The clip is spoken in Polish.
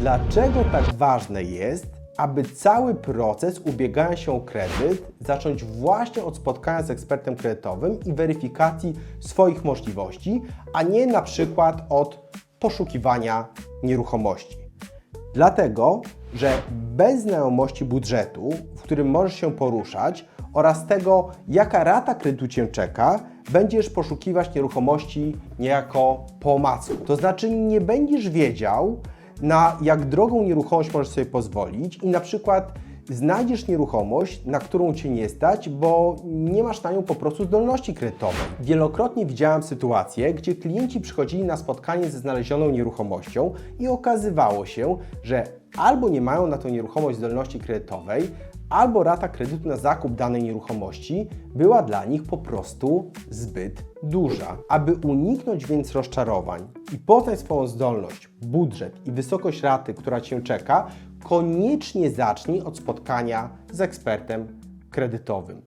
Dlaczego tak ważne jest, aby cały proces ubiegania się o kredyt zacząć właśnie od spotkania z ekspertem kredytowym i weryfikacji swoich możliwości, a nie na przykład od poszukiwania nieruchomości? Dlatego, że bez znajomości budżetu, w którym możesz się poruszać oraz tego, jaka rata kredytu Cię czeka, będziesz poszukiwać nieruchomości niejako po omacku. To znaczy nie będziesz wiedział, na jak drogą nieruchomość możesz sobie pozwolić i na przykład znajdziesz nieruchomość, na którą Cię nie stać, bo nie masz na nią po prostu zdolności kredytowej. Wielokrotnie widziałem sytuacje, gdzie klienci przychodzili na spotkanie ze znalezioną nieruchomością i okazywało się, że albo nie mają na tą nieruchomość zdolności kredytowej, albo rata kredytu na zakup danej nieruchomości była dla nich po prostu zbyt duża. Aby uniknąć więc rozczarowań i poznać swoją zdolność, budżet i wysokość raty, która Cię czeka, koniecznie zacznij od spotkania z ekspertem kredytowym.